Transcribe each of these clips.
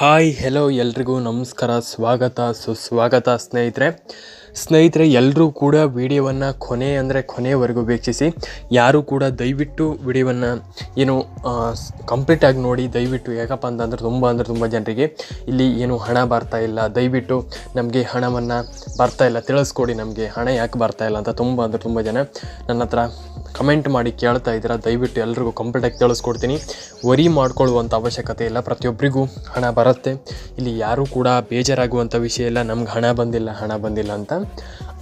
Hi hello ಎಲ್ರಿಗೂ ನಮಸ್ಕಾರ, ಸ್ವಾಗತ, ಸುಸ್ವಾಗತ ಸ್ನೇಹಿತರೆ. ಸ್ನೇಹಿತರೆ ಎಲ್ಲರೂ ಕೂಡ ವಿಡಿಯೋವನ್ನು ಕೊನೆ ಅಂದರೆ ಕೊನೆಯವರೆಗೂ ವೀಕ್ಷಿಸಿ. ಯಾರು ಕೂಡ ದಯವಿಟ್ಟು ವಿಡಿಯೋವನ್ನು ಏನು ಕಂಪ್ಲೀಟಾಗಿ ನೋಡಿ, ದಯವಿಟ್ಟು ಯಾಕಪ್ಪ ಅಂತಂದ್ರೆ ತುಂಬ ಅಂದರೆ ತುಂಬ ಜನರಿಗೆ ಇಲ್ಲಿ ಏನು ಹಣ ಬರ್ತಾ ಇಲ್ಲ. ದಯವಿಟ್ಟು ನಮಗೆ ಹಣವನ್ನು ಬರ್ತಾ ಇಲ್ಲ. ತಿಳಿಸ್ಕೊಡಿ ನಮಗೆ. ಹಣ ಯಾಕೆ ಬರ್ತಾ ಇಲ್ಲ ಅಂತ ತುಂಬ ಅಂದರೆ ತುಂಬ ಜನ ನನ್ನ ಹತ್ರ ಕಮೆಂಟ್ ಮಾಡಿ ಕೇಳ್ತಾ ಇದ್ದೀರಾ, ದಯವಿಟ್ಟು ಎಲ್ರಿಗೂ ಕಂಪ್ಲೀಟಾಗಿ ತಿಳಿಸ್ಕೊಡ್ತೀನಿ ವರಿ ಮಾಡ್ಕೊಳ್ಳುವಂಥ ಅವಶ್ಯಕತೆ ಇಲ್ಲ ಪ್ರತಿಯೊಬ್ಬರಿಗೂ ಹಣ ಬರುತ್ತೆ. ಇಲ್ಲಿ ಯಾರೂ ಕೂಡ ಬೇಜಾರಾಗುವಂಥ ವಿಷಯ ಇಲ್ಲ, ನಮ್ಗೆ ಹಣ ಬಂದಿಲ್ಲ ಹಣ ಬಂದಿಲ್ಲ ಅಂತ.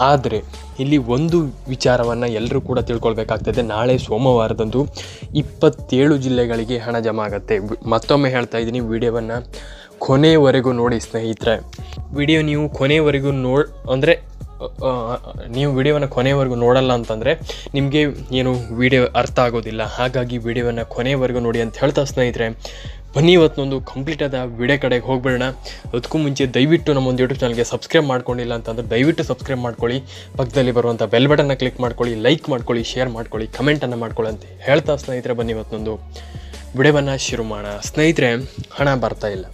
ಆದರೆ, ಇಲ್ಲಿ ಒಂದು ವಿಚಾರವನ್ನು ಎಲ್ಲರೂ ಕೂಡ ತಿಳ್ಕೊಳ್ಬೇಕಾಗ್ತದೆ. ನಾಳೆ ಸೋಮವಾರದಂದು ಇಪ್ಪತ್ತೇಳು ಜಿಲ್ಲೆಗಳಿಗೆ ಹಣ ಜಮಾ ಆಗುತ್ತೆ. ಮತ್ತೊಮ್ಮೆ ಹೇಳ್ತಾ ಇದ್ದೀನಿ, ವಿಡಿಯೋವನ್ನು ಕೊನೆಯವರೆಗೂ ನೋಡಿ ಸ್ನೇಹಿತರೆ. ವಿಡಿಯೋ ನೀವು ಕೊನೆಯವರೆಗೂ ನೋಡ್ ಅಂದರೆ ನೀವು ವಿಡಿಯೋವನ್ನು ಕೊನೆಯವರೆಗೂ ನೋಡಲ್ಲ ಅಂತಂದರೆ ನಿಮಗೆ ಏನು ವಿಡಿಯೋ ಅರ್ಥ ಆಗೋದಿಲ್ಲ. ಹಾಗಾಗಿ ವಿಡಿಯೋವನ್ನು ಕೊನೆಯವರೆಗೂ ನೋಡಿ ಅಂತ ಹೇಳ್ತಾ ಸ್ನೇಹಿತರೆ, ಬನ್ನಿ ಇವತ್ತೊಂದು ಕಂಪ್ಲೀಟ್ ಆದ ವಿಡಿಯೋ ಕಡೆಗೆ ಹೋಗ್ಬಿಡೋಣ. ಅದಕ್ಕೂ ಮುಂಚೆ ದಯವಿಟ್ಟು ನಮ್ಮ ಒಂದು ಯೂಟ್ಯೂಬ್ ಚಾನಲ್ಗೆ ಸಬ್ಸ್ಕ್ರೈಬ್ ಮಾಡ್ಕೊಂಡಿಲ್ಲ ಅಂತಂದ್ರೆ ದಯವಿಟ್ಟು ಸಬ್ಸ್ಕ್ರೈಬ್ ಮಾಡ್ಕೊಳ್ಳಿ. ಪಕ್ಕದಲ್ಲಿ ಬರುವಂಥ ಬೆಲ್ ಬಟನ್ನ ಕ್ಲಿಕ್ ಮಾಡ್ಕೊಳ್ಳಿ ಲೈಕ್ ಮಾಡ್ಕೊಳ್ಳಿ ಶೇರ್ ಮಾಡ್ಕೊಳ್ಳಿ ಕಮೆಂಟನ್ನು ಮಾಡ್ಕೊಳ್ಳಿ ಅಂತ ಹೇಳ್ತಾ ಸ್ನೇಹಿತರೆ, ಬನ್ನಿ ಇವತ್ತೊಂದು ವಿಡಿಯೋವನ್ನು ಶುರು ಮಾಡೋಣ. ಸ್ನೇಹಿತರೆ, ಹಣ ಬರ್ತಾ ಇಲ್ಲ.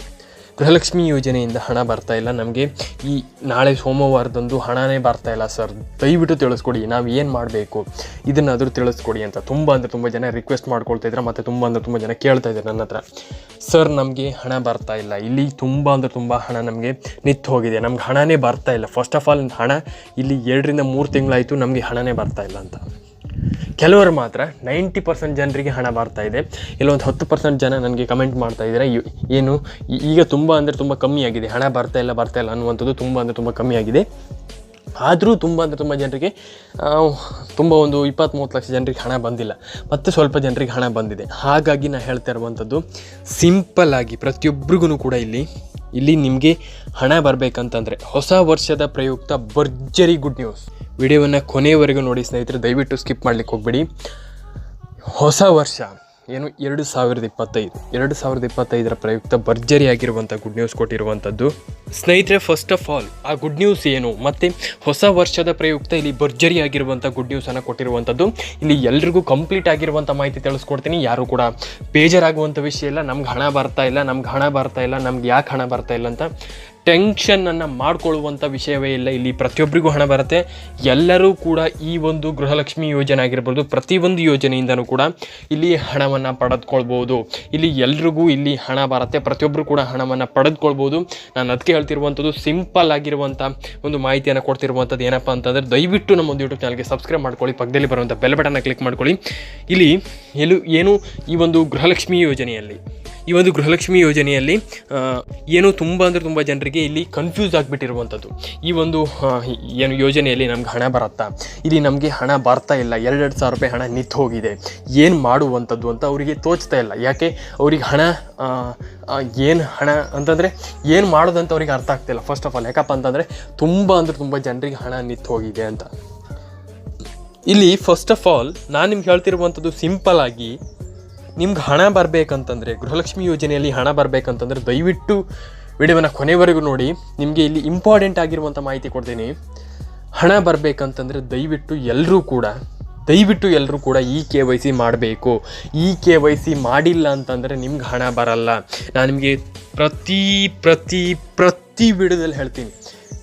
ಗೃಹಲಕ್ಷ್ಮಿ ಯೋಜನೆಯಿಂದ ಹಣ ಬರ್ತಾ ಇಲ್ಲ. ನಮಗೆ ಈ ನಾಳೆ ಸೋಮವಾರದಂದು ಹಣನೇ ಬರ್ತಾ ಇಲ್ಲ ಸರ್. ದಯವಿಟ್ಟು ತಿಳಿಸ್ಕೊಡಿ, ನಾವು ಏನು ಮಾಡಬೇಕು? ಇದನ್ನಾದರೂ ತಿಳಿಸ್ಕೊಡಿ ಅಂತ. ತುಂಬ ಅಂದರೆ ತುಂಬ ಜನ ರಿಕ್ವೆಸ್ಟ್ ಮಾಡ್ಕೊಳ್ತಾ ಇದ್ದಾರೆ ಮತ್ತು ತುಂಬ ಅಂದರೆ ತುಂಬ ಜನ ಕೇಳ್ತಾ ಇದ್ದಾರೆ ನನ್ನ ಹತ್ರ. ಸರ್, ನಮಗೆ ಹಣ ಬರ್ತಾ ಇಲ್ಲ. ಇಲ್ಲಿ ತುಂಬ ಅಂದರೆ ತುಂಬ ಹಣ ನಮಗೆ ನಿಂತು ಹೋಗಿದೆ. ನಮ್ಗೆ ಹಣನೇ ಬರ್ತಾ ಇಲ್ಲ. ಫಸ್ಟ್ ಆಫ್ ಆಲ್ ಹಣ ಇಲ್ಲಿ ಎರಡರಿಂದ ಮೂರು ತಿಂಗಳಾಯಿತು ನಮಗೆ ಹಣನೇ ಬರ್ತಾ ಇಲ್ಲ ಅಂತ. ಕೆಲವರು ಮಾತ್ರ ನೈಂಟಿ ಪರ್ಸೆಂಟ್ ಜನರಿಗೆ ಹಣ ಬರ್ತಾ ಇದೆ. ಇಲ್ಲೊಂದು ಹತ್ತು ಪರ್ಸೆಂಟ್ ಜನ ನನಗೆ ಕಮೆಂಟ್ ಮಾಡ್ತಾ ಇದ್ದಾರೆ ಏನು? ಈಗ ತುಂಬ ಅಂದರೆ ತುಂಬ ಕಮ್ಮಿ ಆಗಿದೆ. ಹಣ ಬರ್ತಾ ಇಲ್ಲ ಬರ್ತಾ ಇಲ್ಲ ಅನ್ನುವಂಥದ್ದು ತುಂಬ ಅಂದರೆ ತುಂಬ ಕಮ್ಮಿ ಆಗಿದೆ. ಆದರೂ ತುಂಬ ಅಂದರೆ ತುಂಬ ಜನರಿಗೆ ತುಂಬ ಒಂದು ಇಪ್ಪತ್ತ್ ಮೂವತ್ತು ಲಕ್ಷ ಜನರಿಗೆ ಹಣ ಬಂದಿಲ್ಲ. ಮತ್ತು ಸ್ವಲ್ಪ ಜನರಿಗೆ ಹಣ ಬಂದಿದೆ. ಹಾಗಾಗಿ ನಾನು ಹೇಳ್ತಾ ಇರುವಂಥದ್ದು ಸಿಂಪಲ್ ಆಗಿ ಪ್ರತಿಯೊಬ್ಬರಿಗೂ ಕೂಡ ಇಲ್ಲಿ ಇಲ್ಲಿ ನಿಮಗೆ ಹಣ ಬರಬೇಕಂತಂದರೆ ಹೊಸ ವರ್ಷದ ಪ್ರಯುಕ್ತ ಭರ್ಜರಿ ಗುಡ್ ನ್ಯೂಸ್ ವಿಡಿಯೋವನ್ನು ಕೊನೆಯವರೆಗೂ ನೋಡಿ ಸ್ನೇಹಿತರೆ, ದಯವಿಟ್ಟು ಸ್ಕಿಪ್ ಮಾಡಲಿಕ್ಕೆ ಹೋಗಬೇಡಿ. ಹೊಸ ವರ್ಷ. ಏನು ಎರಡು ಸಾವಿರದ ಇಪ್ಪತ್ತೈದು. ಎರಡು ಸಾವಿರದ ಇಪ್ಪತ್ತೈದರ ಪ್ರಯುಕ್ತ ಭರ್ಜರಿಯಾಗಿರುವಂಥ ಗುಡ್ ನ್ಯೂಸ್ ಕೊಟ್ಟಿರುವಂಥದ್ದು. ಸ್ನೇಹಿತರೆ ಫಸ್ಟ್ ಆಫ್ ಆಲ್ ಆ ಗುಡ್ ನ್ಯೂಸ್ ಏನು? ಮತ್ತು ಹೊಸ ವರ್ಷದ ಪ್ರಯುಕ್ತ ಇಲ್ಲಿ ಭರ್ಜರಿಯಾಗಿರುವಂಥ ಗುಡ್ ನ್ಯೂಸನ್ನು ಕೊಟ್ಟಿರುವಂಥದ್ದು. ಇಲ್ಲಿ ಎಲ್ರಿಗೂ ಕಂಪ್ಲೀಟ್ ಆಗಿರುವಂಥ ಮಾಹಿತಿ ತಿಳಿಸ್ಕೊಡ್ತೀನಿ. ಯಾರು ಕೂಡ ಬೇಜಾರಾಗುವಂಥ ವಿಷಯ ಇಲ್ಲ. ನಮ್ಗೆ ಹಣ ಬರ್ತಾ ಇಲ್ಲ, ನಮ್ಗೆ ಹಣ ಬರ್ತಾ ಇಲ್ಲ, ನಮ್ಗೆ ಯಾಕೆ ಹಣ ಬರ್ತಾ ಇಲ್ಲ ಅಂತ ಟೆನ್ಷನನ್ನು ಮಾಡಿಕೊಳ್ಳುವಂಥ ವಿಷಯವೇ ಇಲ್ಲ. ಇಲ್ಲಿ ಪ್ರತಿಯೊಬ್ಬರಿಗೂ ಹಣ ಬರುತ್ತೆ. ಎಲ್ಲರೂ ಕೂಡ ಈ ಒಂದು ಗೃಹಲಕ್ಷ್ಮಿ ಯೋಜನೆ ಆಗಿರ್ಬೋದು ಪ್ರತಿಯೊಂದು ಯೋಜನೆಯಿಂದನೂ ಕೂಡ ಇಲ್ಲಿ ಹಣವನ್ನು ಪಡೆದುಕೊಳ್ಬೋದು. ಇಲ್ಲಿ ಎಲ್ರಿಗೂ ಇಲ್ಲಿ ಹಣ ಬರುತ್ತೆ. ಪ್ರತಿಯೊಬ್ಬರು ಕೂಡ ಹಣವನ್ನು ಪಡೆದುಕೊಳ್ಬೋದು. ನಾನು ಅದಕ್ಕೆ ಹೇಳ್ತಿರುವಂಥದ್ದು, ಸಿಂಪಲ್ ಆಗಿರುವಂಥ ಒಂದು ಮಾಹಿತಿಯನ್ನು ಕೊಡ್ತಿರುವಂಥದ್ದು ಏನಪ್ಪ ಅಂತಂದರೆ, ದಯವಿಟ್ಟು ನಮ್ಮ ಒಂದು ಯೂಟ್ಯೂಬ್ ಚಾನಲ್ಗೆ ಸಬ್ಸ್ಕ್ರೈಬ್ ಮಾಡ್ಕೊಳ್ಳಿ, ಪಕ್ಕದಲ್ಲಿ ಬರುವಂಥ ಬೆಲ್ ಬಟನ್ನ ಕ್ಲಿಕ್ ಮಾಡ್ಕೊಳ್ಳಿ. ಇಲ್ಲಿ ಎಲು ಏನು ಈ ಒಂದು ಗೃಹಲಕ್ಷ್ಮಿ ಯೋಜನೆಯಲ್ಲಿ ಈ ಒಂದು ಗೃಹಲಕ್ಷ್ಮಿ ಯೋಜನೆಯಲ್ಲಿ ಏನು ತುಂಬ ಅಂದರೆ ತುಂಬ ಜನರಿಗೆ ಇಲ್ಲಿ ಕನ್ಫ್ಯೂಸ್ ಆಗಿಬಿಟ್ಟಿರುವಂಥದ್ದು. ಈ ಒಂದು ಏನು ಯೋಜನೆಯಲ್ಲಿ ನಮ್ಗೆ ಹಣ ಬರುತ್ತಾ? ಇಲ್ಲಿ ನಮಗೆ ಹಣ ಬರ್ತಾ ಇಲ್ಲ. ಎರಡೆರಡು ಸಾವಿರ ರೂಪಾಯಿ ಹಣ ನಿಂತು ಹೋಗಿದೆ. ಏನು ಮಾಡುವಂಥದ್ದು ಅಂತ ಅವರಿಗೆ ತೋಚ್ತಾ ಇಲ್ಲ. ಯಾಕೆ? ಅವ್ರಿಗೆ ಹಣ ಏನು ಹಣ ಅಂತಂದರೆ ಏನು ಮಾಡೋದಂತ ಅವ್ರಿಗೆ ಅರ್ಥ ಆಗ್ತಿಲ್ಲ ಫಸ್ಟ್ ಆಫ್ ಆಲ್ ಯಾಕಪ್ಪ ಅಂತಂದರೆ ತುಂಬ ಅಂದರೆ ತುಂಬ ಜನರಿಗೆ ಹಣ ನಿಂತು ಹೋಗಿದೆ ಅಂತ. ಇಲ್ಲಿ ಫಸ್ಟ್ ಆಫ್ ಆಲ್ ನಾನು ನಿಮ್ಗೆ ಹೇಳ್ತಿರುವಂಥದ್ದು ಸಿಂಪಲ್ ಆಗಿ ನಿಮ್ಗೆ ಹಣ ಬರಬೇಕಂತಂದರೆ, ಗೃಹಲಕ್ಷ್ಮಿ ಯೋಜನೆಯಲ್ಲಿ ಹಣ ಬರಬೇಕಂತಂದರೆ ದಯವಿಟ್ಟು ವಿಡಿಯೋನ ಕೊನೆವರೆಗೂ ನೋಡಿ. ನಿಮಗೆ ಇಲ್ಲಿ ಇಂಪಾರ್ಟೆಂಟ್ ಆಗಿರುವಂಥ ಮಾಹಿತಿ ಕೊಡ್ತೀನಿ. ಹಣ ಬರಬೇಕಂತಂದರೆ ದಯವಿಟ್ಟು ಎಲ್ಲರೂ ಕೂಡ, ದಯವಿಟ್ಟು ಎಲ್ಲರೂ ಕೂಡ ಈ ಕೆ ವೈ ಸಿ ಮಾಡಬೇಕು. ಈ ಕೆ ವೈ ಸಿ ಮಾಡಿಲ್ಲ ಅಂತಂದರೆ ನಿಮ್ಗೆ ಹಣ ಬರಲ್ಲ. ನಾನು ನಿಮಗೆ ಪ್ರತಿ ಪ್ರತಿ ಪ್ರತಿ ವಿಡಿಯೋದಲ್ಲಿ ಹೇಳ್ತೀನಿ.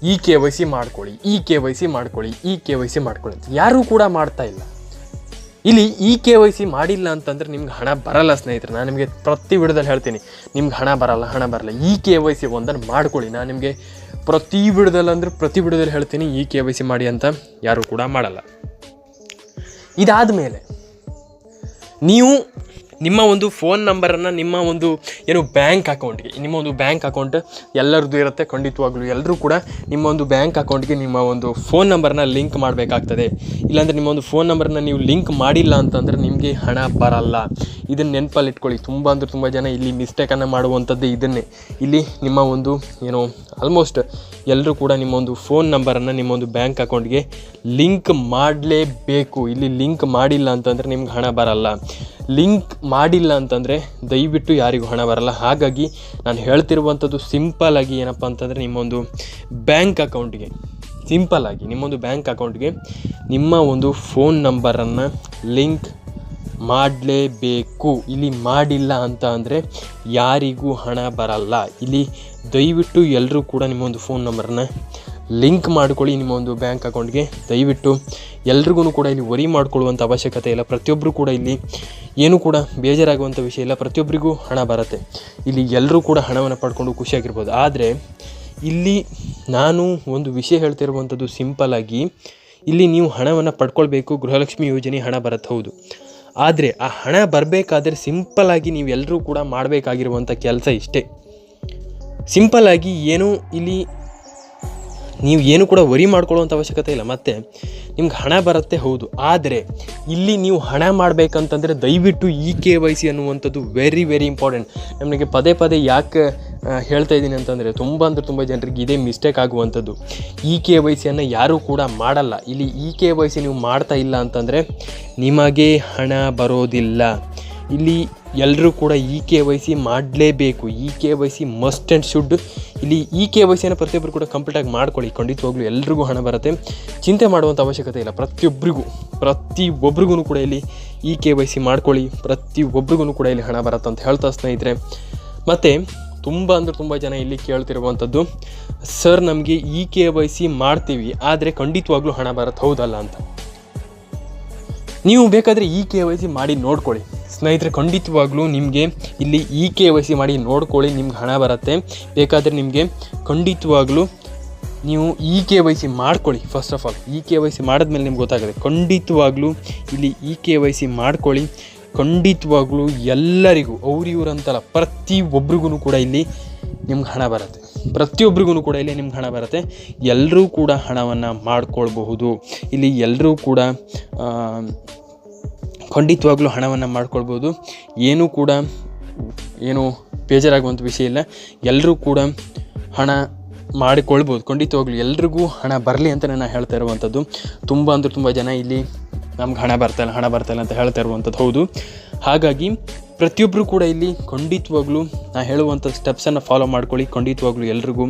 ಈ ಕೆ ವೈ ಸಿ ಮಾಡ್ಕೊಳ್ಳಿ, ಈ ಕೆ ವೈ ಸಿ ಮಾಡ್ಕೊಳ್ಳಿ, ಈ ಕೆ ವೈ ಸಿ ಮಾಡ್ಕೊಳ್ಳಿ ಅಂತ. ಯಾರೂ ಕೂಡ ಮಾಡ್ತಾ ಇಲ್ಲ. ಇಲ್ಲಿ ಇ ಕೆ ವೈ ಸಿ ಮಾಡಿಲ್ಲ ಅಂತಂದ್ರೆ ನಿಮ್ಗೆ ಹಣ ಬರಲ್ಲ ಸ್ನೇಹಿತರೆ. ನಾನು ನಿಮಗೆ ಪ್ರತಿ ವಿಡಿಯೋದಲ್ಲಿ ಹೇಳ್ತೀನಿ, ನಿಮ್ಗೆ ಹಣ ಬರಲ್ಲ ಹಣ ಬರಲ್ಲ. ಇ ಕೆ ವೈ ಸಿ ಒಂದನ್ನು ಮಾಡ್ಕೊಳ್ಳಿ. ನಾನು ನಿಮಗೆ ಪ್ರತಿ ವಿಡಿಯೋದಲ್ಲಿ ಅಂದ್ರೆ ಪ್ರತಿ ವಿಡಿಯೋದಲ್ಲಿ ಹೇಳ್ತೀನಿ ಇ ಕೆ ವೈ ಸಿ ಮಾಡಿ ಅಂತ ಯಾರೂ ಕೂಡ ಮಾಡಲ್ಲ. ಇದಾದ ಮೇಲೆ ನೀವು ನಿಮ್ಮ ಒಂದು ಫೋನ್ ನಂಬರನ್ನು ನಿಮ್ಮ ಒಂದು ಏನು ಬ್ಯಾಂಕ್ ಅಕೌಂಟ್ಗೆ ನಿಮ್ಮ ಒಂದು ಬ್ಯಾಂಕ್ ಅಕೌಂಟ್ ಎಲ್ಲರದ್ದು ಇರುತ್ತೆ ಖಂಡಿತವಾಗ್ಲೂ. ಎಲ್ಲರೂ ಕೂಡ ನಿಮ್ಮ ಒಂದು ಬ್ಯಾಂಕ್ ಅಕೌಂಟ್ಗೆ ನಿಮ್ಮ ಒಂದು ಫೋನ್ ನಂಬರನ್ನ ಲಿಂಕ್ ಮಾಡಬೇಕಾಗ್ತದೆ. ಇಲ್ಲಾಂದರೆ ನಿಮ್ಮ ಒಂದು ಫೋನ್ ನಂಬರನ್ನ ನೀವು ಲಿಂಕ್ ಮಾಡಿಲ್ಲ ಅಂತಂದರೆ ನಿಮಗೆ ಹಣ ಬರಲ್ಲ. ಇದನ್ನು ನೆನಪಲ್ಲಿ ಇಟ್ಕೊಳ್ಳಿ ತುಂಬ ಅಂದರೆ ತುಂಬ ಜನ ಇಲ್ಲಿ ಮಿಸ್ಟೇಕನ್ನು ಮಾಡುವಂಥದ್ದು ಇದನ್ನೇ. ಇಲ್ಲಿ ನಿಮ್ಮ ಒಂದು ಏನು ಆಲ್ಮೋಸ್ಟ್ ಎಲ್ಲರೂ ಕೂಡ ನಿಮ್ಮೊಂದು ಫೋನ್ ನಂಬರನ್ನು ನಿಮ್ಮೊಂದು ಬ್ಯಾಂಕ್ ಅಕೌಂಟ್ಗೆ ಲಿಂಕ್ ಮಾಡಲೇಬೇಕು. ಇಲ್ಲಿ ಲಿಂಕ್ ಮಾಡಿಲ್ಲ ಅಂತಂದರೆ ನಿಮ್ಗೆ ಹಣ ಬರಲ್ಲ. ಲಿಂಕ್ ಮಾಡಿಲ್ಲ ಅಂತಂದರೆ ದಯವಿಟ್ಟು ಯಾರಿಗೂ ಹಣ ಬರಲ್ಲ. ಹಾಗಾಗಿ ನಾನು ಹೇಳ್ತಿರುವಂಥದ್ದು ಸಿಂಪಲ್ ಆಗಿ ಏನಪ್ಪ ಅಂತಂದರೆ ನಿಮ್ಮೊಂದು ಬ್ಯಾಂಕ್ ಅಕೌಂಟ್ಗೆ ಸಿಂಪಲ್ ಆಗಿ ನಿಮ್ಮೊಂದು ಬ್ಯಾಂಕ್ ಅಕೌಂಟ್ಗೆ ನಿಮ್ಮ ಒಂದು ಫೋನ್ ನಂಬರನ್ನು ಲಿಂಕ್ ಮಾಡಲೇಬೇಕು. ಇಲ್ಲಿ ಮಾಡಿಲ್ಲ ಅಂತ ಅಂದರೆ ಯಾರಿಗೂ ಹಣ ಬರಲ್ಲ. ಇಲ್ಲಿ ದಯವಿಟ್ಟು ಎಲ್ಲರೂ ಕೂಡ ನಿಮ್ಮ ಒಂದು ಫೋನ್ ನಂಬರ್ನ ಲಿಂಕ್ ಮಾಡ್ಕೊಳ್ಳಿ ನಿಮ್ಮ ಒಂದು ಬ್ಯಾಂಕ್ ಅಕೌಂಟ್ಗೆ ದಯವಿಟ್ಟು ಎಲ್ರಿಗೂ ಕೂಡ ಇಲ್ಲಿ ವರಿ ಮಾಡ್ಕೊಳ್ಳುವಂಥ ಅವಶ್ಯಕತೆ ಇಲ್ಲ. ಪ್ರತಿಯೊಬ್ಬರು ಕೂಡ ಇಲ್ಲಿ ಏನೂ ಕೂಡ ಬೇಜಾರಾಗುವಂಥ ವಿಷಯ ಇಲ್ಲ. ಪ್ರತಿಯೊಬ್ಬರಿಗೂ ಹಣ ಬರುತ್ತೆ. ಇಲ್ಲಿ ಎಲ್ಲರೂ ಕೂಡ ಹಣವನ್ನು ಪಡ್ಕೊಂಡು ಖುಷಿಯಾಗಿರ್ಬೋದು. ಆದರೆ ಇಲ್ಲಿ ನಾನು ಒಂದು ವಿಷಯ ಹೇಳ್ತಿರುವಂಥದ್ದು ಆಗಿ ಇಲ್ಲಿ ನೀವು ಹಣವನ್ನು ಪಡ್ಕೊಳ್ಬೇಕು. ಗೃಹಲಕ್ಷ್ಮಿ ಯೋಜನೆ ಹಣ ಬರುತ್ತೆ ಹೌದು. ಆದರೆ ಆ ಹಣ ಬರಬೇಕಾದ್ರೆ ಸಿಂಪಲ್ಲಾಗಿ ನೀವೆಲ್ಲರೂ ಕೂಡ ಮಾಡಬೇಕಾಗಿರುವಂಥ ಕೆಲಸ ಇಷ್ಟೇ. ಸಿಂಪಲ್ಲಾಗಿ ಏನೂ ಇಲ್ಲಿ ನೀವು ಏನು ಕೂಡ ವರಿ ಮಾಡ್ಕೊಳ್ಳುವಂಥ ಅವಶ್ಯಕತೆ ಇಲ್ಲ. ಮತ್ತು ನಿಮ್ಗೆ ಹಣ ಬರುತ್ತೆ ಹೌದು. ಆದರೆ ಇಲ್ಲಿ ನೀವು ಹಣ ಮಾಡಬೇಕಂತಂದರೆ ದಯವಿಟ್ಟು ಇ ಕೆ ವೈ ಸಿ ಅನ್ನುವಂಥದ್ದು ವೆರಿ ವೆರಿ ಇಂಪಾರ್ಟೆಂಟ್ ನಮಗೆ ಪದೇ ಪದೇ ಯಾಕೆ ಹೇಳ್ತಾ ಇದ್ದೀನಿ ಅಂತಂದರೆ ತುಂಬ ಅಂದರೆ ತುಂಬ ಜನರಿಗೆ ಇದೇ ಮಿಸ್ಟೇಕ್ ಆಗುವಂಥದ್ದು. ಇ ಕೆ ವೈ ಸಿಯನ್ನು ಯಾರೂ ಕೂಡ ಮಾಡಲ್ಲ. ಇಲ್ಲಿ ಇ ಕೆ ವೈ ಸಿ ನೀವು ಮಾಡ್ತಾ ಇಲ್ಲ ಅಂತಂದರೆ ನಿಮಗೆ ಹಣ ಬರೋದಿಲ್ಲ. ಇಲ್ಲಿ ಎಲ್ಲರೂ ಕೂಡ ಇ ಕೆ ವೈ ಸಿ ಮಾಡಲೇಬೇಕು. E K Y C must and should ಇಲ್ಲಿ ಇ ಕೆ ವೈ ಸಿಯನ್ನು ಪ್ರತಿಯೊಬ್ಬರು ಕೂಡ ಕಂಪ್ಲೀಟಾಗಿ ಮಾಡ್ಕೊಳ್ಳಿ. ಖಂಡಿತವಾಗ್ಲೂ ಎಲ್ರಿಗೂ ಹಣ ಬರುತ್ತೆ. ಚಿಂತೆ ಮಾಡುವಂಥ ಅವಶ್ಯಕತೆ ಇಲ್ಲ. ಪ್ರತಿಯೊಬ್ಬರಿಗೂ ಪ್ರತಿ ಒಬ್ರಿಗೂ ಕೂಡ ಇಲ್ಲಿ ಇ ಕೆ ವೈ ಸಿ ಮಾಡ್ಕೊಳ್ಳಿ. ಪ್ರತಿ ಒಬ್ರಿಗೂ ಕೂಡ ಇಲ್ಲಿ ಹಣ ಬರುತ್ತೆ ಅಂತ ಹೇಳ್ತಾ ಸ್ನೇಹಿತರೆ. ಮತ್ತು ತುಂಬ ಅಂದರೆ ತುಂಬ ಜನ ಇಲ್ಲಿ ಕೇಳ್ತಿರುವಂಥದ್ದು ಸರ್ ನಮಗೆ ಇ ಕೆ ವೈ ಸಿ ಮಾಡ್ತೀವಿ, ಆದರೆ ಖಂಡಿತವಾಗ್ಲೂ ಹಣ ಬರುತ್ತೆ ಹೌದಲ್ಲ ಅಂತ. ನೀವು ಬೇಕಾದರೆ ಇ ಕೆ ವೈ ಸಿ ಮಾಡಿ ನೋಡ್ಕೊಳ್ಳಿ. ಸ್ನೇಹಿತರೆ, ಖಂಡಿತವಾಗ್ಲೂ ನಿಮಗೆ ಇಲ್ಲಿ ಇ ಕೆ ವೈ ಸಿ ಮಾಡಿ ನೋಡ್ಕೊಳ್ಳಿ, ನಿಮ್ಗೆ ಹಣ ಬರುತ್ತೆ. ಬೇಕಾದರೆ ನಿಮಗೆ ಖಂಡಿತವಾಗ್ಲೂ ನೀವು ಇ ಕೆ ವೈ ಸಿ ಮಾಡ್ಕೊಳ್ಳಿ first of all E K Y C ಮಾಡಿದ್ಮೇಲೆ ನಿಮ್ಗೆ ಗೊತ್ತಾಗುತ್ತೆ. ಖಂಡಿತವಾಗ್ಲೂ ಇಲ್ಲಿ ಇ ಕೆ ವೈ ಸಿ ಮಾಡ್ಕೊಳ್ಳಿ. ಖಂಡಿತವಾಗ್ಲೂ ಎಲ್ಲರಿಗೂ ಅವ್ರು ಇವ್ರು ಅಂತಲ್ಲ ಕೂಡ ಇಲ್ಲಿ ನಿಮ್ಗೆ ಹಣ ಬರುತ್ತೆ. ಪ್ರತಿಯೊಬ್ಬರಿಗೂ ಕೂಡ ಇಲ್ಲಿ ನಿಮ್ಗೆ ಹಣ ಬರುತ್ತೆ. ಎಲ್ಲರೂ ಕೂಡ ಹಣವನ್ನು ಮಾಡ್ಕೊಳ್ಬಹುದು. ಇಲ್ಲಿ ಎಲ್ಲರೂ ಕೂಡ ಖಂಡಿತವಾಗ್ಲೂ ಹಣವನ್ನು ಮಾಡ್ಕೊಳ್ಬೋದು ಏನೂ ಕೂಡ ಏನು ಬೇಜಾರಾಗುವಂಥ ವಿಷಯ ಇಲ್ಲ. ಎಲ್ಲರೂ ಕೂಡ ಹಣ ಮಾಡಿಕೊಳ್ಬೋದು ಖಂಡಿತವಾಗ್ಲೂ ಎಲ್ರಿಗೂ ಹಣ ಬರಲಿ ಅಂತ ನಾನು ಹೇಳ್ತಾ ಇರುವಂಥದ್ದು. ತುಂಬ ಅಂದರೆ ತುಂಬ ಜನ ಇಲ್ಲಿ ನಮ್ಗೆ ಹಣ ಬರ್ತಾಯಿಲ್ಲ ಹಣ ಬರ್ತಾಯಿಲ್ಲ ಅಂತ ಹೇಳ್ತಾ ಇರುವಂಥದ್ದು, ಹೌದು. ಹಾಗಾಗಿ ಪ್ರತಿಯೊಬ್ಬರು ಕೂಡ ಇಲ್ಲಿ ಖಂಡಿತವಾಗ್ಲೂ ನಾ ಹೇಳುವಂಥ ಸ್ಟೆಪ್ಸನ್ನು ಫಾಲೋ ಮಾಡ್ಕೊಳ್ಳಿ. ಖಂಡಿತವಾಗ್ಲೂ ಎಲ್ರಿಗೂ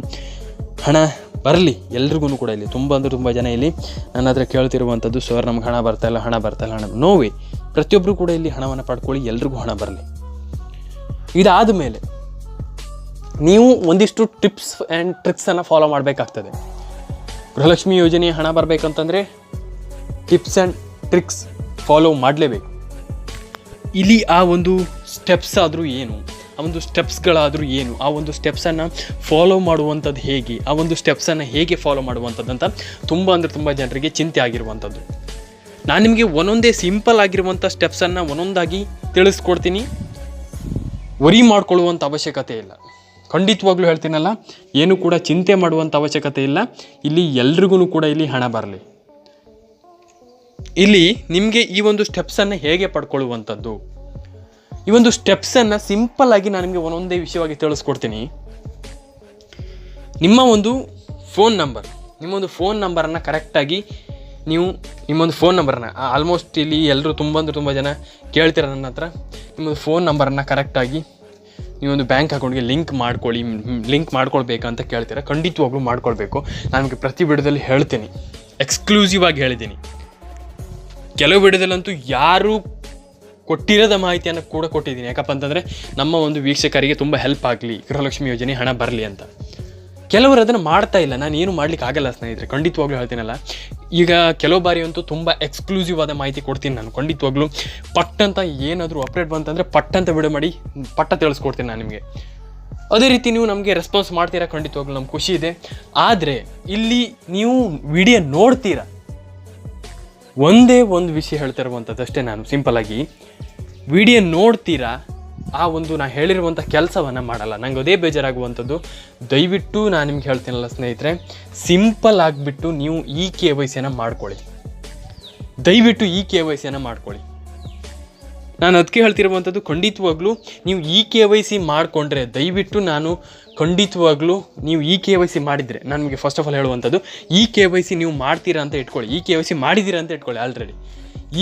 ಹಣ ಬರಲಿ ಎಲ್ರಿಗೂ ಕೂಡ ಇಲ್ಲಿ. ತುಂಬ ಅಂದರೆ ತುಂಬ ಜನ ಇಲ್ಲಿ ನನ್ನ ಹತ್ರ ಕೇಳ್ತಿರುವಂಥದ್ದು ಸರ್ ನಮ್ಗೆ ಹಣ ಬರ್ತಾಯಿಲ್ಲ ಹಣ ಬರ್ತಾಯಿಲ್ಲ ಹಣ ನೋವೇ ಪ್ರತಿಯೊಬ್ಬರು ಕೂಡ ಇಲ್ಲಿ ಹಣವನ್ನು ಪಡ್ಕೊಳ್ಳಿ, ಎಲ್ರಿಗೂ ಹಣ ಬರಲಿ. ಇದಾದ ಮೇಲೆ ನೀವು ಒಂದಿಷ್ಟು ಟಿಪ್ಸ್ ಆ್ಯಂಡ್ ಟ್ರಿಕ್ಸನ್ನು ಫಾಲೋ ಮಾಡಬೇಕಾಗ್ತದೆ. ಗೃಹಲಕ್ಷ್ಮಿ ಯೋಜನೆ ಹಣ ಬರಬೇಕಂತಂದರೆ ಟಿಪ್ಸ್ ಆ್ಯಂಡ್ ಟ್ರಿಕ್ಸ್ ಫಾಲೋ ಮಾಡಲೇಬೇಕು. ಇಲ್ಲಿ ಆ ಒಂದು ಸ್ಟೆಪ್ಸ್ ಆದರೂ ಏನು? ಆ ಒಂದು ಸ್ಟೆಪ್ಸ್ಗಳಾದರೂ ಏನು? ಆ ಒಂದು ಸ್ಟೆಪ್ಸನ್ನು ಫಾಲೋ ಮಾಡುವಂಥದ್ದು ಹೇಗೆ? ಆ ಒಂದು ಸ್ಟೆಪ್ಸನ್ನು ಹೇಗೆ ಫಾಲೋ ಮಾಡುವಂಥದ್ದು ಅಂತ ತುಂಬ ಅಂದರೆ ತುಂಬ ಜನರಿಗೆ ಚಿಂತೆ ಆಗಿರುವಂಥದ್ದು. ನಾನು ನಿಮಗೆ ಒಂದೊಂದೇ ಸಿಂಪಲ್ ಆಗಿರುವಂಥ ಸ್ಟೆಪ್ಸನ್ನು ಒಂದೊಂದಾಗಿ ತಿಳಿಸ್ಕೊಡ್ತೀನಿ. ವರಿ ಮಾಡ್ಕೊಳ್ಳುವಂಥ ಅವಶ್ಯಕತೆ ಇಲ್ಲ. ಖಂಡಿತವಾಗ್ಲೂ ಹೇಳ್ತೀನಲ್ಲ, ಏನು ಕೂಡ ಚಿಂತೆ ಮಾಡುವಂಥ ಅವಶ್ಯಕತೆ ಇಲ್ಲ. ಇಲ್ಲಿ ಎಲ್ರಿಗೂ ಕೂಡ ಇಲ್ಲಿ ಹಣ ಬರಲಿ. ಇಲ್ಲಿ ನಿಮಗೆ ಈ ಒಂದು ಸ್ಟೆಪ್ಸನ್ನು ಹೇಗೆ ಪಡ್ಕೊಳ್ಳುವಂಥದ್ದು? ಈ ಒಂದು ಸ್ಟೆಪ್ಸನ್ನು ಸಿಂಪಲ್ ಆಗಿ ನಾನು ನಿಮಗೆ ಒಂದೊಂದೇ ವಿಷಯವಾಗಿ ತಿಳಿಸ್ಕೊಡ್ತೀನಿ. ನಿಮ್ಮ ಒಂದು ಫೋನ್ ನಂಬರ್ ನಿಮ್ಮೊಂದು ಫೋನ್ ನಂಬರನ್ನು ಕರೆಕ್ಟಾಗಿ ನೀವು ನಿಮ್ಮೊಂದು ಫೋನ್ ನಂಬರನ್ನ ಆಲ್ಮೋಸ್ಟ್ ಇಲ್ಲಿ ಎಲ್ಲರೂ ತುಂಬ ಅಂದರೆ ತುಂಬ ಜನ ಕೇಳ್ತೀರ ನನ್ನ ಹತ್ರ ನಿಮ್ಮೊಂದು ಫೋನ್ ನಂಬರನ್ನು ಕರೆಕ್ಟಾಗಿ ನೀವೊಂದು ಬ್ಯಾಂಕ್ ಅಕೌಂಟ್ಗೆ ಲಿಂಕ್ ಮಾಡ್ಕೊಳ್ಳಿ ಲಿಂಕ್ ಮಾಡ್ಕೊಳ್ಬೇಕಂತ ಕೇಳ್ತೀರ, ಖಂಡಿತವಾಗ್ಲೂ ಮಾಡ್ಕೊಳ್ಬೇಕು. ನಾನು ನಿಮಗೆ ಪ್ರತಿ ವಿಡಿಯೋದಲ್ಲಿ ಹೇಳ್ತೀನಿ ಎಕ್ಸ್ಕ್ಲೂಸಿವ್ ಆಗಿ ಹೇಳಿದ್ದೀನಿ. ಕೆಲವು ವಿಡಿಯೋದಲ್ಲಂತೂ ಯಾರು ಕೊಟ್ಟಿರದ ಮಾಹಿತಿಯನ್ನು ಕೂಡ ಕೊಟ್ಟಿದ್ದೀನಿ. ಯಾಕಪ್ಪ ಅಂತಂದರೆ ನಮ್ಮ ಒಂದು ವೀಕ್ಷಕರಿಗೆ ತುಂಬ ಹೆಲ್ಪ್ ಆಗಲಿ, ಗೃಹಲಕ್ಷ್ಮಿ ಯೋಜನೆ ಹಣ ಬರಲಿ ಅಂತ. ಕೆಲವರು ಅದನ್ನು ಮಾಡ್ತಾ ಇಲ್ಲ. ನಾನು ಏನು ಮಾಡ್ಲಿಕ್ಕೆ ಆಗಲ್ಲ ಸ್ನೇಹಿತರೆ. ಖಂಡಿತವಾಗ್ಲೂ ಹೇಳ್ತೀನಲ್ಲ. ಈಗ ಕೆಲವು ಬಾರಿ ಅಂತೂ ತುಂಬ ಎಕ್ಸ್ಕ್ಲೂಸಿವ್ ಆದ ಮಾಹಿತಿ ಕೊಡ್ತೀನಿ ನಾನು. ಖಂಡಿತವಾಗ್ಲೂ ಪಟ್ ಅಂತ ಏನಾದರೂ ಅಪ್ಡೇಟ್ ಬಂತಂದರೆ ಪಟ್ ಅಂತ ವಿಡಿಯೋ ಮಾಡಿ, ಪಟ್ಟ ತಿಳಿಸ್ಕೊಡ್ತೀನಿ ನಾನು ನಿಮಗೆ. ಅದೇ ರೀತಿ ನೀವು ನಮಗೆ ರೆಸ್ಪಾನ್ಸ್ ಮಾಡ್ತೀರಾ, ಖಂಡಿತವಾಗ್ಲೂ ನಮ್ಗೆ ಖುಷಿ ಇದೆ. ಆದರೆ ಇಲ್ಲಿ ನೀವು ವಿಡಿಯೋ ನೋಡ್ತೀರಾ? ಒಂದೇ ಒಂದು ವಿಷಯ ಹೇಳ್ತಾ ಇರುವಂಥದ್ದು ಅಷ್ಟೇ ನಾನು ಸಿಂಪಲಾಗಿ ವಿಡಿಯೋ ನೋಡ್ತೀರಾ? ಆ ಒಂದು ನಾನು ಹೇಳಿರುವಂಥ ಕೆಲಸವನ್ನು ಮಾಡಲ್ಲ. ನಂಗೆ ಅದೇ ಬೇಜಾರಾಗುವಂಥದ್ದು. ದಯವಿಟ್ಟು ನಾನು ನಿಮ್ಗೆ ಹೇಳ್ತೀನಲ್ಲ ಸ್ನೇಹಿತರೆ ಸಿಂಪಲ್ ಆಗಿಬಿಟ್ಟು ನೀವು ಈ ಕೆ ವೈ ಸಿಯನ್ನು ಮಾಡ್ಕೊಳ್ಳಿ. ದಯವಿಟ್ಟು ಈ ಕೆ ವೈ ಸಿಯನ್ನು ಮಾಡ್ಕೊಳ್ಳಿ. ನಾನು ಅದಕ್ಕೆ ಹೇಳ್ತಿರುವಂಥದ್ದು ಖಂಡಿತವಾಗ್ಲೂ ನೀವು ಈ ಕೆ ವೈ ಸಿ ಮಾಡಿಕೊಂಡ್ರೆ ದಯವಿಟ್ಟು ನಾನು ಖಂಡಿತವಾಗ್ಲೂ ನೀವು ಇ ಕೆ ವೈ ಸಿ ಮಾಡಿದರೆ, ನನಗೆ ಫಸ್ಟ್ ಆಫ್ ಆಲ್ ಹೇಳುವಂಥದ್ದು ಇ ಕೆ ವೈ ಸಿ ನೀವು ಮಾಡ್ತೀರಾ ಅಂತ ಇಟ್ಕೊಳ್ಳಿ. ಇ ಕೆ ವೈ ಸಿ ಮಾಡಿದ್ದೀರಾ ಅಂತ ಇಟ್ಕೊಳ್ಳಿ already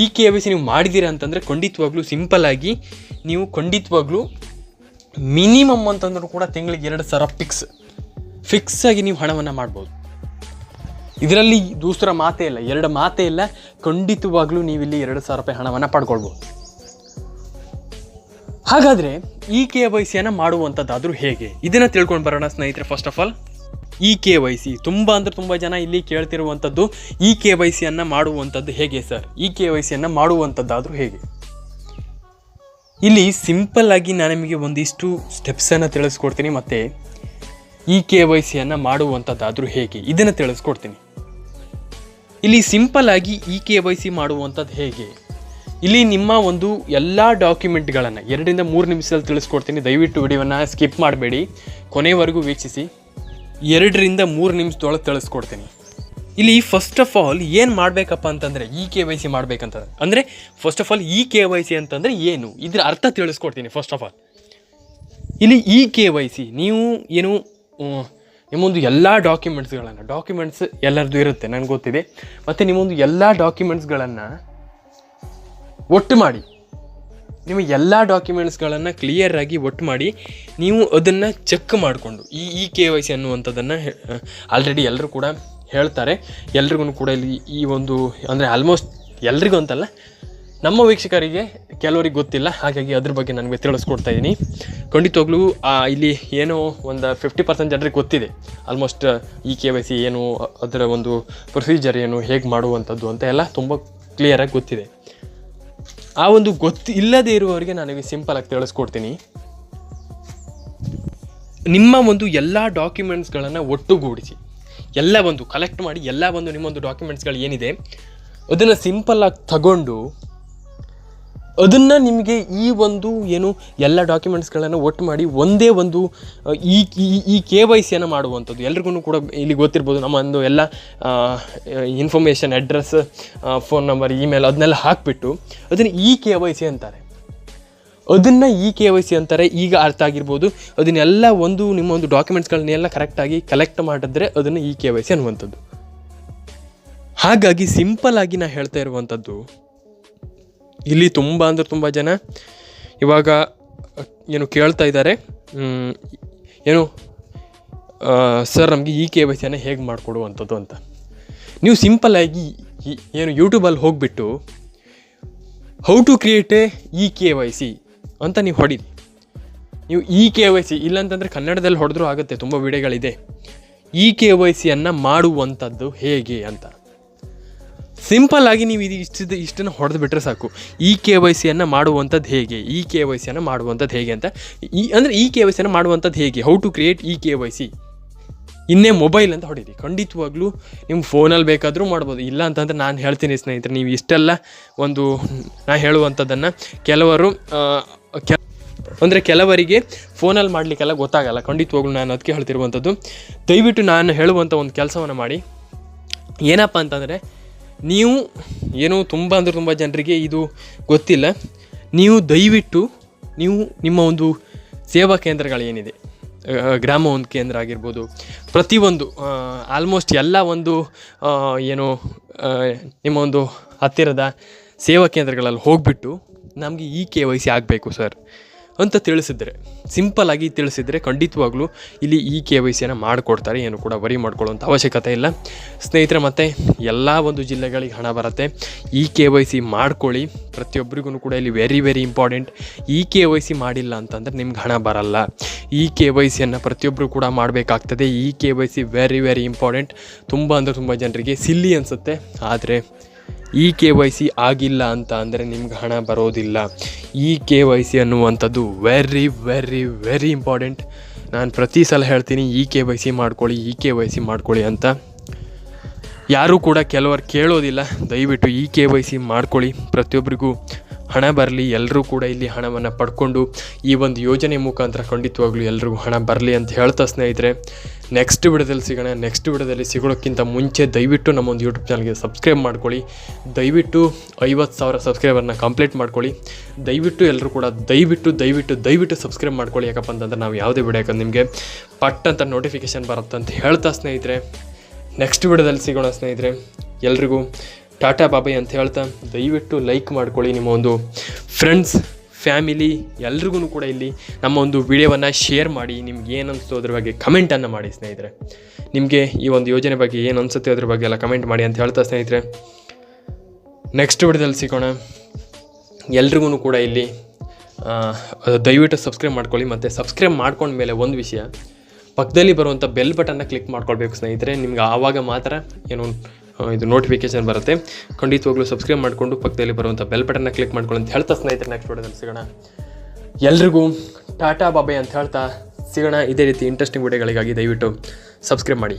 E K Y C ನೀವು ಮಾಡಿದ್ದೀರಾ ಅಂತಂದರೆ ಖಂಡಿತವಾಗ್ಲೂ ಸಿಂಪಲ್ ಆಗಿ ನೀವು ಖಂಡಿತವಾಗ್ಲೂ ಮಿನಿಮಮ್ ಅಂತಂದ್ರೂ ಕೂಡ ತಿಂಗಳಿಗೆ ಎರಡು ಸಾವಿರ ಫಿಕ್ಸ್ ಫಿಕ್ಸ್ ಆಗಿ ನೀವು ಹಣವನ್ನು ಮಾಡ್ಬೋದು. ಇದರಲ್ಲಿ ದೂಸರ ಮಾತೇ ಇಲ್ಲ, ಎರಡು ಮಾತೇ ಇಲ್ಲ, ಖಂಡಿತವಾಗ್ಲೂ ನೀವು ಇಲ್ಲಿ ಎರಡು ಸಾವಿರ ರೂಪಾಯಿ ಹಣವನ್ನು ಪಡ್ಕೊಳ್ಬೋದು. ಹಾಗಾದರೆ ಈ ಕೆ ವೈ ಸಿಯನ್ನು ಮಾಡುವಂಥದ್ದಾದರೂ ಹೇಗೆ? ಇದನ್ನು ತಿಳ್ಕೊಂಡು ಬರೋಣ ಸ್ನೇಹಿತರೆ first of all E K Y C ತುಂಬ ಅಂದರೆ ತುಂಬ ಜನ ಇಲ್ಲಿ ಕೇಳ್ತಿರುವಂಥದ್ದು ಇ ಕೆ ವೈ ಸಿಯನ್ನು ಮಾಡುವಂಥದ್ದು ಹೇಗೆ ಸರ್? ಇ ಕೆ ವೈ ಸಿಯನ್ನು ಮಾಡುವಂಥದ್ದಾದರೂ ಹೇಗೆ? ಇಲ್ಲಿ ಸಿಂಪಲ್ ಆಗಿ ನಾನು ನಿಮಗೆ ಒಂದಿಷ್ಟು ಸ್ಟೆಪ್ಸನ್ನು ತಿಳಿಸ್ಕೊಡ್ತೀನಿ ಮತ್ತು ಇ ಕೆ ವೈ ಸಿಯನ್ನು ಮಾಡುವಂಥದ್ದಾದರೂ ಹೇಗೆ? ಇದನ್ನು ತಿಳಿಸ್ಕೊಡ್ತೀನಿ. ಇಲ್ಲಿ ಸಿಂಪಲ್ ಆಗಿ ಇ ಕೆ ವೈ ಸಿ ಮಾಡುವಂಥದ್ದು ಹೇಗೆ? ಇಲ್ಲಿ ನಿಮ್ಮ ಒಂದು ಎಲ್ಲ ಡಾಕ್ಯುಮೆಂಟ್ಗಳನ್ನು ಎರಡರಿಂದ ಮೂರು ನಿಮಿಷದಲ್ಲಿ ತಿಳಿಸ್ಕೊಡ್ತೀನಿ. ದಯವಿಟ್ಟು ವಿಡಿಯೋವನ್ನು ಸ್ಕಿಪ್ ಮಾಡಬೇಡಿ. ಕೊನೆವರೆಗೂ ವೀಕ್ಷಿಸಿ. ಎರಡರಿಂದ ಮೂರು ನಿಮಿಷದೊಳಗೆ ತಿಳಿಸ್ಕೊಡ್ತೀನಿ. ಇಲ್ಲಿ ಫಸ್ಟ್ ಆಫ್ ಆಲ್ ಏನು ಮಾಡಬೇಕಪ್ಪ ಅಂತಂದರೆ ಇ ಕೆ ವೈ ಸಿ ಮಾಡಬೇಕಂತ ಅಂದರೆ first of all E K Y C ಅಂತಂದರೆ ಏನು? ಇದರ ಅರ್ಥ ತಿಳಿಸ್ಕೊಡ್ತೀನಿ ಫಸ್ಟ್ ಆಫ್ ಆಲ್ ಇಲ್ಲಿ ಇ ಕೆ ವೈ ಸಿ ನೀವು ಏನು ನಿಮ್ಮೊಂದು ಎಲ್ಲ ಡಾಕ್ಯುಮೆಂಟ್ಸ್ಗಳನ್ನು ಡಾಕ್ಯುಮೆಂಟ್ಸ್ ಎಲ್ಲರದ್ದು ಇರುತ್ತೆ ನನಗೆ ಗೊತ್ತಿದೆ. ಮತ್ತು ನಿಮ್ಮೊಂದು ಎಲ್ಲ ಡಾಕ್ಯುಮೆಂಟ್ಸ್ಗಳನ್ನು ಒಟ್ಟು ಮಾಡಿ. ನಿಮ್ಮ ಎಲ್ಲ ಡಾಕ್ಯುಮೆಂಟ್ಸ್ಗಳನ್ನು ಕ್ಲಿಯರಾಗಿ ಒಟ್ಟು ಮಾಡಿ, ನೀವು ಅದನ್ನು ಚೆಕ್ ಮಾಡಿಕೊಂಡು, ಈ ಇ ಕೆ ವೈ ಸಿ ಅನ್ನುವಂಥದ್ದನ್ನು ಆಲ್ರೆಡಿ ಎಲ್ಲರೂ ಕೂಡ ಹೇಳ್ತಾರೆ. ಎಲ್ರಿಗೂ ಕೂಡ ಇಲ್ಲಿ ಈ ಒಂದು, ಅಂದರೆ ಆಲ್ಮೋಸ್ಟ್ ಎಲ್ರಿಗೂ ಅಂತಲ್ಲ, ನಮ್ಮ ವೀಕ್ಷಕರಿಗೆ ಕೆಲವರಿಗೆ ಗೊತ್ತಿಲ್ಲ. ಹಾಗಾಗಿ ಅದ್ರ ಬಗ್ಗೆ ನನಗೆ ತಿಳಿಸ್ಕೊಡ್ತಾ ಇದ್ದೀನಿ ಖಂಡಿತವಾಗ್ಲೂ ಇಲ್ಲಿ ಏನೋ ಒಂದು ಫಿಫ್ಟಿ ಪರ್ಸೆಂಟ್ ಜನರಿಗೆ ಗೊತ್ತಿದೆ. Almost E K Y C ಏನು ಅದರ ಒಂದು ಪ್ರೊಸೀಜರ್ ಏನು ಹೇಗೆ ಮಾಡುವಂಥದ್ದು ಅಂತ ಎಲ್ಲ ತುಂಬ ಕ್ಲಿಯರಾಗಿ ಗೊತ್ತಿದೆ. ಆ ಒಂದು ಗೊತ್ತು ಇಲ್ಲದೇ ಇರುವವರಿಗೆ ಸಿಂಪಲ್ ಆಗಿ ತಿಳಿಸ್ಕೊಡ್ತೀನಿ. ನಿಮ್ಮ ಒಂದು ಎಲ್ಲ ಡಾಕ್ಯುಮೆಂಟ್ಸ್ಗಳನ್ನು ಒಟ್ಟುಗೂಡಿಸಿ. ಎಲ್ಲ ಒಂದು ಕಲೆಕ್ಟ್ ಮಾಡಿ, ಎಲ್ಲ ಒಂದು ನಿಮ್ಮೊಂದು ಡಾಕ್ಯುಮೆಂಟ್ಸ್ಗಳು ಏನಿದೆ, ಅದನ್ನು ಸಿಂಪಲ್ಲಾಗಿ ತಗೊಂಡು ಅದನ್ನು ನಿಮಗೆ ಈ ಒಂದು ಏನು ಎಲ್ಲ ಡಾಕ್ಯುಮೆಂಟ್ಸ್ಗಳನ್ನು ಒಟ್ಟು ಮಾಡಿ ಒಂದೇ ಒಂದು ಈ, ಈ- ಈ ಕೆ ವೈ ಸಿಯನ್ನು ಮಾಡುವಂಥದ್ದು. ಎಲ್ರಿಗೂ ಕೂಡ ಇಲ್ಲಿ ಗೊತ್ತಿರ್ಬೋದು ನಮ್ಮ ಒಂದು ಎಲ್ಲ information address phone number email ಅದನ್ನೆಲ್ಲ ಹಾಕಿಬಿಟ್ಟು ಅದನ್ನು ಇ ಕೆ ವೈ ಸಿ ಅಂತಾರೆ. ಅದನ್ನು ಈ ಕೆ ವೈ ಸಿ ಅಂತಾರೆ. ಈಗ ಅರ್ಥ ಆಗಿರ್ಬೋದು ಅದನ್ನೆಲ್ಲ ಒಂದು ನಿಮ್ಮ ಒಂದು ಡಾಕ್ಯುಮೆಂಟ್ಸ್ಗಳನ್ನೆಲ್ಲ ಕರೆಕ್ಟಾಗಿ ಕಲೆಕ್ಟ್ ಮಾಡಿದ್ರೆ ಅದನ್ನು ಇ ಕೆ ವೈ ಸಿ ಅನ್ನುವಂಥದ್ದು. ಹಾಗಾಗಿ ಸಿಂಪಲ್ ಆಗಿ ನಾ ಹೇಳ್ತಾ ಇರುವಂಥದ್ದು ಇಲ್ಲಿ ತುಂಬ ಅಂದರೆ ತುಂಬ ಜನ ಇವಾಗ ಏನು ಕೇಳ್ತಾ ಇದ್ದಾರೆ. ಏನು ಸರ್ ನಮಗೆ ಈ ಕೆ ವೈ ಸಿಯನ್ನು ಹೇಗೆ ಮಾಡಿಕೊಡುವಂಥದ್ದು ಅಂತ. ನೀವು ಸಿಂಪಲ್ಲಾಗಿ ಏನು ಯೂಟ್ಯೂಬಲ್ಲಿ ಹೋಗಿಬಿಟ್ಟು how to create a E K Y C ಅಂತ ನೀವು ಹೊಡೀರಿ. ನೀವು ಇ ಕೆ ವೈ ಸಿ ಇಲ್ಲಾಂತಂದರೆ ಕನ್ನಡದಲ್ಲಿ ಹೊಡೆದ್ರೂ ಆಗುತ್ತೆ, ತುಂಬ ವಿಡಿಯೋಗಳಿದೆ. ಇ ಕೆ ವೈ ಸಿಯನ್ನು ಮಾಡುವಂಥದ್ದು ಹೇಗೆ ಅಂತ. ಸಿಂಪಲ್ ಆಗಿ ನೀವು ಇದು ಇಷ್ಟು ಇಷ್ಟನ್ನು ಹೊಡೆದು ಬಿಟ್ಟರೆ ಸಾಕು. ಇ ಕೆ ವೈ ಸಿಯನ್ನು ಮಾಡುವಂಥದ್ದು ಹೇಗೆ? ಈ ಕೆ ವೈ ಸಿಯನ್ನು ಮಾಡುವಂಥದ್ದು ಹೇಗೆ ಅಂತ. ಈ ಅಂದರೆ ಇ ಕೆ ವೈ ಸಿಯನ್ನು ಮಾಡುವಂಥದ್ದು ಹೇಗೆ? How to create E K Y C. ಇನ್ನೇ ಮೊಬೈಲ್ ಅಂತ ಹೊಡೀರಿ. ಖಂಡಿತವಾಗ್ಲೂ ನಿಮ್ಮ ಫೋನಲ್ಲಿ ಬೇಕಾದರೂ ಮಾಡ್ಬೋದು. ಇಲ್ಲ ಅಂತಂದ್ರೆ ನಾನು ಹೇಳ್ತೀನಿ ಸ್ನೇಹಿತರೆ, ನೀವು ಇಷ್ಟೆಲ್ಲ ಒಂದು ನಾ ಹೇಳುವಂಥದ್ದನ್ನು ಕೆಲವರು ಕೆ ಅಂದರೆ ಕೆಲವರಿಗೆ ಫೋನಲ್ಲಿ ಮಾಡಲಿಕ್ಕೆಲ್ಲ ಗೊತ್ತಾಗಲ್ಲ. ಖಂಡಿತವಾಗ್ಲೂ ನಾನು ಅದಕ್ಕೆ ಹೇಳ್ತಿರುವಂಥದ್ದು. ದಯವಿಟ್ಟು ನಾನು ಹೇಳುವಂಥ ಒಂದು ಕೆಲಸವನ್ನು ಮಾಡಿ. ಏನಪ್ಪ ಅಂತಂದರೆ ನೀವು ಏನು ತುಂಬ ಅಂದರೆ ತುಂಬ ಜನರಿಗೆ ಇದು ಗೊತ್ತಿಲ್ಲ. ನೀವು ದಯವಿಟ್ಟು ನೀವು ನಿಮ್ಮ ಒಂದು ಸೇವಾ ಕೇಂದ್ರಗಳೇನಿದೆ ಗ್ರಾಮ ಒಂದು ಕೇಂದ್ರ ಆಗಿರ್ಬೋದು ಪ್ರತಿಯೊಂದು ಆಲ್ಮೋಸ್ಟ್ ಎಲ್ಲ ಒಂದು ಏನು ನಿಮ್ಮ ಒಂದು ಹತ್ತಿರದ ಸೇವಾ ಕೇಂದ್ರಗಳಲ್ಲಿ ಹೋಗಿಬಿಟ್ಟು ನಮಗೆ ಈ ಕೆ ವೈ ಸಿ ಆಗಬೇಕು ಸರ್. ಅಂತ ತಿಳಿಸಿದ್ರೆ ಸಿಂಪಲ್ ಆಗಿ ತಿಳಿಸಿದ್ರೆ ಖಂಡಿತವಾಗ್ಲೂ ಇಲ್ಲಿ ಈ ಕೆ ವೈ ಸಿಯನ್ನು ಮಾಡಿಕೊಡ್ತಾರೆ, ಏನು ಕೂಡ ವರಿ ಮಾಡ್ಕೊಳ್ಳುವಂಥ ಅವಶ್ಯಕತೆ ಇಲ್ಲ. ಸ್ನೇಹಿತರೆ, ಮತ್ತೆ ಎಲ್ಲ ಒಂದು ಜಿಲ್ಲೆಗಳಿಗೆ ಹಣ ಬರುತ್ತೆ. ಈ ಕೆ ವೈ ಸಿ ಮಾಡ್ಕೊಳ್ಳಿ. ಪ್ರತಿಯೊಬ್ಬರಿಗೂ ಕೂಡ ಇಲ್ಲಿ ವೆರಿ ವೆರಿ ಇಂಪಾರ್ಟೆಂಟ್ ಈ ಕೆ ವೈ ಸಿ ಮಾಡಿಲ್ಲ ಅಂತಂದರೆ ನಿಮ್ಗೆ ಹಣ ಬರಲ್ಲ. ಈ ಕೆ ವೈ ಸಿಯನ್ನು ಪ್ರತಿಯೊಬ್ಬರು ಕೂಡ ಮಾಡಬೇಕಾಗ್ತದೆ. ಈ K Y C very very important ತುಂಬ ಅಂದರೆ ತುಂಬ ಜನರಿಗೆ ಸಿಲ್ಲಿ ಅನಿಸುತ್ತೆ. ಆದರೆ ಇ ಕೆ ವೈ ಸಿ ಆಗಿಲ್ಲ ಅಂತ ಅಂದರೆ ನಿಮ್ಗೆ ಹಣ ಬರೋದಿಲ್ಲ. ಇ ಕೆ ವೈ ಸಿ ಅನ್ನುವಂಥದ್ದು ವೆರಿ ವೆರಿ ವೆರಿ ಇಂಪಾರ್ಟೆಂಟ್ ನಾನು ಪ್ರತಿ ಸಲ ಹೇಳ್ತೀನಿ ಇ ಕೆ ವೈ ಸಿ ಮಾಡ್ಕೊಳ್ಳಿ ಇ ಕೆ ವೈ ಸಿ ಮಾಡ್ಕೊಳ್ಳಿ ಅಂತ. ಯಾರೂ ಕೂಡ ಕೆಲವರು ಕೇಳೋದಿಲ್ಲ. ದಯವಿಟ್ಟು ಈ ಕೆ ವೈ ಸಿ ಮಾಡ್ಕೊಳ್ಳಿ. ಪ್ರತಿಯೊಬ್ಬರಿಗೂ ಹಣ ಬರಲಿ ಎಲ್ಲರೂ ಕೂಡ ಇಲ್ಲಿ ಹಣವನ್ನು ಪಡ್ಕೊಂಡು ಈ ಒಂದು ಯೋಜನೆ ಮುಖಾಂತರ ಖಂಡಿತವಾಗ್ಲೂ ಎಲ್ರಿಗೂ ಹಣ ಬರಲಿ ಅಂತ ಹೇಳ್ತಾ ಸ್ನೇಹಿತರೆ ನೆಕ್ಸ್ಟ್ ವಿಡಿಯೋದಲ್ಲಿ ಸಿಗೋಣ. ನೆಕ್ಸ್ಟ್ ವಿಡಿಯೋದಲ್ಲಿ ಸಿಗೋಕ್ಕಿಂತ ಮುಂಚೆ ದಯವಿಟ್ಟು ನಮ್ಮ ಒಂದು ಯೂಟ್ಯೂಬ್ ಚಾನಲ್ಗೆ ಸಬ್ಸ್ಕ್ರೈಬ್ ಮಾಡ್ಕೊಳ್ಳಿ. ದಯವಿಟ್ಟು ಐವತ್ತು ಸಾವಿರ ಸಬ್ಸ್ಕ್ರೈಬರ್ನ ಕಂಪ್ಲೀಟ್ ಮಾಡ್ಕೊಳ್ಳಿ. ದಯವಿಟ್ಟು ಎಲ್ಲರೂ ಕೂಡ ದಯವಿಟ್ಟು ದಯವಿಟ್ಟು ದಯವಿಟ್ಟು ಸಬ್ಸ್ಕ್ರೈಬ್ ಮಾಡ್ಕೊಳ್ಳಿ. ಯಾಕಪ್ಪ ಅಂತಂದ್ರೆ ನಾವು ಯಾವುದೇ ವಿಡಿಯೋ ನಿಮಗೆ ಪಟ್ ಅಂತ ನೋಟಿಫಿಕೇಶನ್ ಬರುತ್ತೆ ಅಂತ ಹೇಳ್ತಾ ಸ್ನೇಹಿತರೆ. ನೆಕ್ಸ್ಟ್ ವಿಡಿಯೋದಲ್ಲಿ ಸಿಗೋಣ ಸ್ನೇಹಿತರೆ. ಎಲ್ರಿಗೂ ಟಾಟಾ ಬಾಬಾಯ್ ಅಂತ ಹೇಳ್ತಾ ದಯವಿಟ್ಟು ಲೈಕ್ ಮಾಡ್ಕೊಳ್ಳಿ ನಿಮ್ಮ ಒಂದು ಫ್ರೆಂಡ್ಸ್ ಫ್ಯಾಮಿಲಿ ಎಲ್ರಿಗೂ ಕೂಡ ಇಲ್ಲಿ ನಮ್ಮ ಒಂದು ವಿಡಿಯೋವನ್ನು ಶೇರ್ ಮಾಡಿ ನಿಮ್ಗೆ ಏನು ಅನಿಸ್ತು ಅದ್ರ ಬಗ್ಗೆ ಕಮೆಂಟನ್ನು ಮಾಡಿ ಸ್ನೇಹಿತರೆ. ನಿಮಗೆ ಈ ಒಂದು ಯೋಜನೆ ಬಗ್ಗೆ ಏನು ಅನಿಸುತ್ತೆ ಅದ್ರ ಬಗ್ಗೆ ಎಲ್ಲ ಕಮೆಂಟ್ ಮಾಡಿ ಅಂತ ಹೇಳ್ತಾ ಸ್ನೇಹಿತರೆ. ನೆಕ್ಸ್ಟ್ ವಿಡಿಯೋದಲ್ಲಿ ಸಿಗೋಣ. ಎಲ್ರಿಗೂ ಕೂಡ ಇಲ್ಲಿ ದಯವಿಟ್ಟು ಸಬ್ಸ್ಕ್ರೈಬ್ ಮಾಡ್ಕೊಳ್ಳಿ ಮತ್ತು ಸಬ್ಸ್ಕ್ರೈಬ್ ಮಾಡ್ಕೊಂಡ್ಮೇಲೆ ಒಂದು ವಿಷಯ. ಪಕ್ಕದಲ್ಲಿ ಬರುವಂಥ ಬೆಲ್ ಬಟನ್ನ ಕ್ಲಿಕ್ ಮಾಡ್ಕೊಳ್ಬೇಕು ಸ್ನೇಹಿತರೆ. ನಿಮ್ಗೆ ಆವಾಗ ಮಾತ್ರ ಏನು ಇದು ನೋಟಿಫಿಕೇಶನ್ ಬರುತ್ತೆ. ಖಂಡಿತವಾಗ್ಲೂ ಸಬ್ಸ್ಕ್ರೈಬ್ ಮಾಡಿಕೊಂಡು ಪಕ್ಕದಲ್ಲಿ ಬರುವಂಥ ಬೆಲ್ ಬಟನ್ನ ಕ್ಲಿಕ್ ಮಾಡ್ಕೊಳ್ಳಿ ಅಂತ ಹೇಳ್ತಾ ಸ್ನೇಹಿತರೆ ನೆಕ್ಸ್ಟ್ ವಿಡಿಯೋದಲ್ಲಿ ಸಿಗೋಣ. ಎಲ್ರಿಗೂ ಟಾಟಾ ಬಾಬೆ ಅಂತ ಹೇಳ್ತಾ ಸಿಗೋಣ. ಇದೇ ರೀತಿ ಇಂಟ್ರೆಸ್ಟಿಂಗ್ ವಿಡಿಯೋಗಳಿಗಾಗಿ ದಯವಿಟ್ಟು ಸಬ್ಸ್ಕ್ರೈಬ್ ಮಾಡಿ.